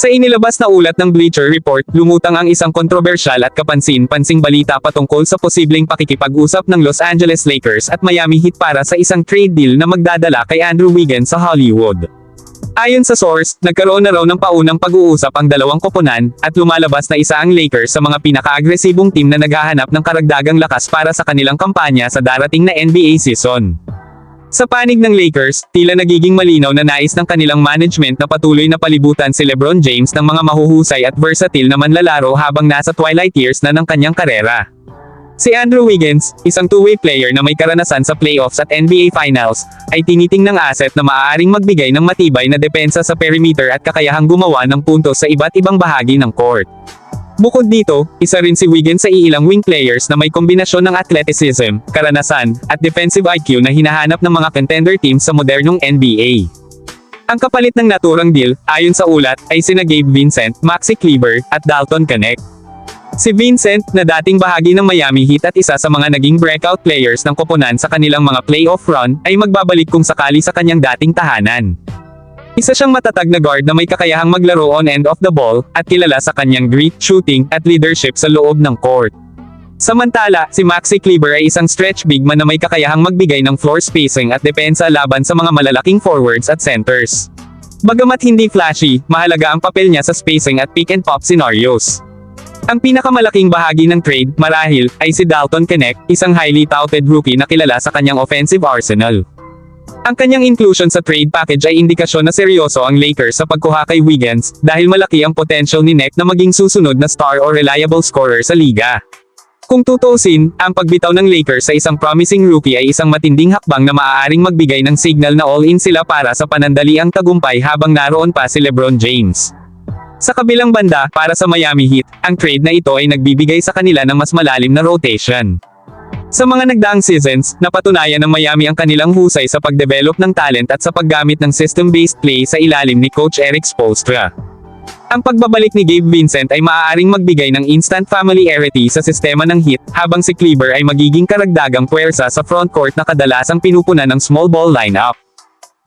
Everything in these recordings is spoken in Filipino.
Sa inilabas na ulat ng Bleacher Report, lumutang ang isang kontrobersyal at kapansin-pansing balita patungkol sa posibleng pakikipag-usap ng Los Angeles Lakers at Miami Heat para sa isang trade deal na magdadala kay Andrew Wiggins sa Hollywood. Ayon sa source, nagkaroon na raw ng paunang pag-uusap ang dalawang koponan, at lumalabas na isa ang Lakers sa mga pinaka-agresibong team na naghahanap ng karagdagang lakas para sa kanilang kampanya sa darating na NBA season. Sa panig ng Lakers, tila nagiging malinaw na nais ng kanilang management na patuloy na palibutan si LeBron James ng mga mahuhusay at versatile na manlalaro habang nasa twilight years na ng kanyang karera. Si Andrew Wiggins, isang two-way player na may karanasan sa playoffs at NBA Finals, ay tinitingnang asset na maaaring magbigay ng matibay na depensa sa perimeter at kakayahang gumawa ng puntos sa iba't ibang bahagi ng court. Bukod dito, isa rin si Wiggins sa iilang wing players na may kombinasyon ng athleticism, karanasan, at defensive IQ na hinahanap ng mga contender teams sa modernong NBA. Ang kapalit ng naturang deal, ayon sa ulat, ay sina Gabe Vincent, Maxi Kleber, at Dalton Connect. Si Vincent, na dating bahagi ng Miami Heat at isa sa mga naging breakout players ng koponan sa kanilang mga playoff run, ay magbabalik kung sakali sa kanyang dating tahanan. Isa siyang matatag na guard na may kakayahang maglaro on end of the ball, at kilala sa kanyang grit, shooting, at leadership sa loob ng court. Samantala, si Maxi Kleber ay isang stretch big man na may kakayahang magbigay ng floor spacing at depensa laban sa mga malalaking forwards at centers. Bagamat hindi flashy, mahalaga ang papel niya sa spacing at pick and pop scenarios. Ang pinakamalaking bahagi ng trade, marahil, ay si Dalton Connect, isang highly touted rookie na kilala sa kanyang offensive arsenal. Ang kanyang inclusion sa trade package ay indikasyon na seryoso ang Lakers sa pagkuha kay Wiggins, dahil malaki ang potential ni Neck na maging susunod na star o reliable scorer sa liga. Kung tutuusin, ang pagbitaw ng Lakers sa isang promising rookie ay isang matinding hakbang na maaaring magbigay ng signal na all-in sila para sa panandaliang tagumpay habang naroon pa si LeBron James. Sa kabilang banda, para sa Miami Heat, ang trade na ito ay nagbibigay sa kanila ng mas malalim na rotation. Sa mga nagdaang seasons, napatunayan ng Miami ang kanilang husay sa pagdevelop ng talent at sa paggamit ng system-based play sa ilalim ni Coach Eric Spoelstra. Ang pagbabalik ni Gabe Vincent ay maaaring magbigay ng instant familiarity sa sistema ng Heat, habang si Kleber ay magiging karagdagang puwersa sa frontcourt na kadalasang pinupunan ng small ball lineup.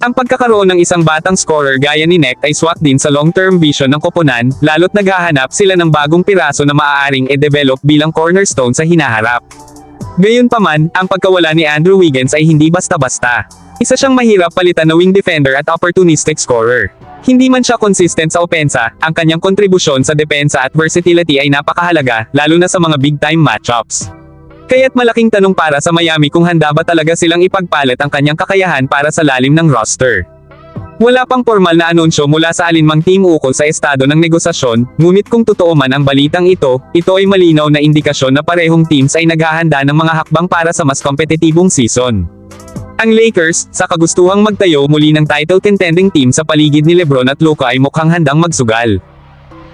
Ang pagkakaroon ng isang batang scorer gaya ni Neck ay swak din sa long-term vision ng koponan, lalo't naghahanap sila ng bagong piraso na maaaring e-develop bilang cornerstone sa hinaharap. Gayunpaman, ang pagkawala ni Andrew Wiggins ay hindi basta-basta. Isa siyang mahirap palitan na wing defender at opportunistic scorer. Hindi man siya consistent sa opensa, ang kanyang kontribusyon sa depensa at versatility ay napakahalaga, lalo na sa mga big-time matchups. Kaya't malaking tanong para sa Miami kung handa ba talaga silang ipagpalit ang kanyang kakayahan para sa lalim ng roster. Wala pang formal na anunsyo mula sa alinmang team ukol sa estado ng negosasyon, ngunit kung totoo man ang balitang ito, ito ay malinaw na indikasyon na parehong teams ay naghahanda ng mga hakbang para sa mas kompetitibong season. Ang Lakers, sa kagustuhang magtayo muli ng title contending team sa paligid ni Lebron at Luka ay mukhang handang magsugal.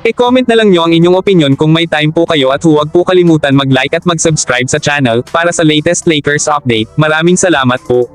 E-comment na lang nyo ang inyong opinion kung may time po kayo at huwag po kalimutan mag-like at mag-subscribe sa channel para sa latest Lakers update. Maraming salamat po.